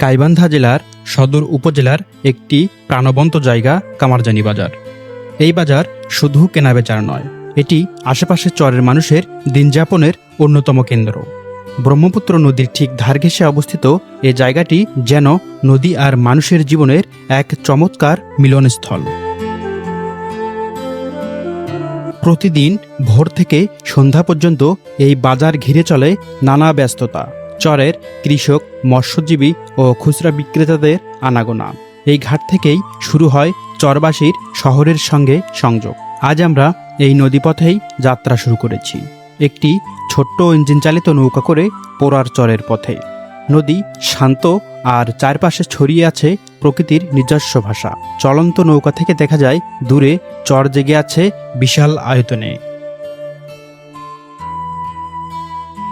গাইবান্ধা জেলার সদর উপজেলার একটি প্রাণবন্ত জায়গা কামারজানি বাজার। এই বাজার শুধু কেনাবেচার নয়, এটি আশেপাশের চরের মানুষের দিনযাপনের অন্যতম কেন্দ্র। ব্রহ্মপুত্র নদীর ঠিক ধার ঘেঁষে অবস্থিত এ জায়গাটি যেন নদী আর মানুষের জীবনের এক চমৎকার মিলনস্থল। প্রতিদিন ভোর থেকে সন্ধ্যা পর্যন্ত এই বাজার ঘিরে চলে নানা ব্যস্ততা। চরের কৃষক, মৎস্যজীবী ও খুচরা বিক্রেতাদের আনাগোনা। এই ঘাট থেকেই শুরু হয় চরবাসীর শহরের সঙ্গে সংযোগ। আজ আমরা এই নদীপথেই যাত্রা শুরু করেছি। একটি ছোট্ট ইঞ্জিন চালিত নৌকা করে পোড়ার চরের পথে। নদী শান্ত আর চারপাশে ছড়িয়ে আছে প্রকৃতির নিজস্ব ভাষা। চলন্ত নৌকা থেকে দেখা যায়, দূরে চর জেগে আছে বিশাল আয়তনে।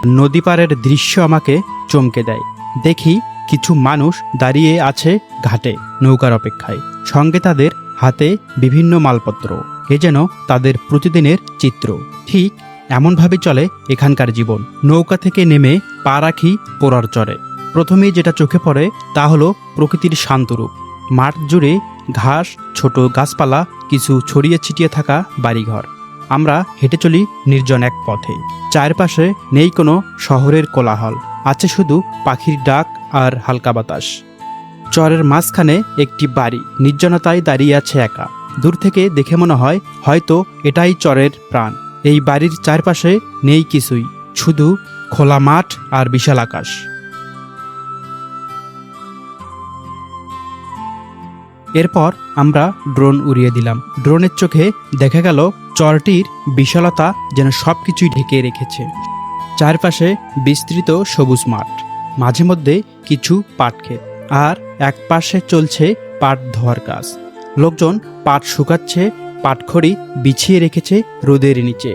নদী পাড়ের দৃশ্য আমাকে চমকে দেয়। দেখি কিছু মানুষ দাঁড়িয়ে আছে ঘাটে, নৌকার অপেক্ষায়। সঙ্গে তাদের হাতে বিভিন্ন মালপত্র এ যেন তাদের প্রতিদিনের চিত্র। ঠিক এমনভাবে চলে এখানকার জীবন। নৌকা থেকে নেমে পা রাখি পোড়ার চরে। প্রথমেই যেটা চোখে পড়ে তা হলো প্রকৃতির শান্তরূপ। মাঠ জুড়ে ঘাস, ছোট গাছপালা, কিছু ছড়িয়ে ছিটিয়ে থাকা বাড়িঘর। আমরা হেঁটে চলি নির্জন এক পথে। চারপাশে নেই কোনো শহরের কোলাহল, আছে শুধু পাখির ডাক আর হালকা বাতাস। চরের মাঝখানে একটি বাড়ি, নির্জনতায় দাঁড়িয়ে আছে একা। দূর থেকে দেখে মনে হয় হয়তো এটাই চরের প্রাণ। এই বাড়ির চারপাশে নেই কিছুই, শুধু খোলা মাঠ আর বিশাল আকাশ। এরপর আমরা ড্রোন উড়িয়ে দিলাম। ড্রোনের চোখে দেখা গেল চরটির বিশালতা যেন সবকিছুই ঢেকে রেখেছে। চারপাশে বিস্তৃত সবুজ মাঠ, মাঝে মধ্যে কিছু পাট ক্ষেত আর এক পাশে চলছে পাট ধোয়ার কাজ। লোকজন পাট শুকাচ্ছে, পাটখড়ি বিছিয়ে রেখেছে রোদের নিচে।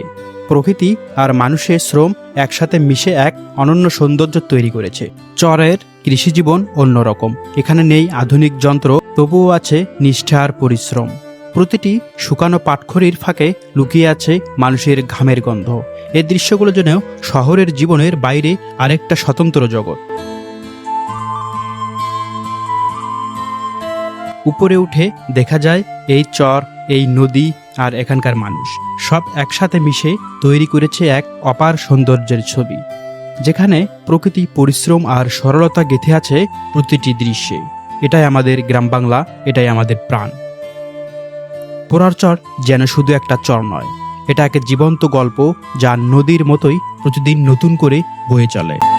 প্রকৃতি আর মানুষের শ্রম একসাথে মিশে এক অনন্য সৌন্দর্য তৈরি করেছে। চরের কৃষিজীবন অন্যরকম। এখানে নেই আধুনিক যন্ত্র, তবুও আছে নিষ্ঠা আর পরিশ্রম। প্রতিটি শুকানো পাটখড়ির ফাঁকে লুকিয়ে আছে মানুষের ঘামের গন্ধ। এই দৃশ্যগুলো যেন শহরের জীবনের বাইরে আরেকটা স্বতন্ত্র জগৎ। উপরে উঠে দেখা যায় এই চর, এই নদী আর এখানকার মানুষ। সব একসাথে মিশে তৈরি করেছে এক অপার সৌন্দর্যের ছবি, যেখানে প্রকৃতি পরিশ্রম আর সরলতা গেঁথে আছে প্রতিটি দৃশ্যে। এটাই আমাদের গ্রাম বাংলা, এটাই আমাদের প্রাণ। পোড়ার চর যেন শুধু একটা চর নয়। এটা একটা জীবন্ত গল্প যা নদীর মতোই প্রতিদিন নতুন করে বয়ে চলে।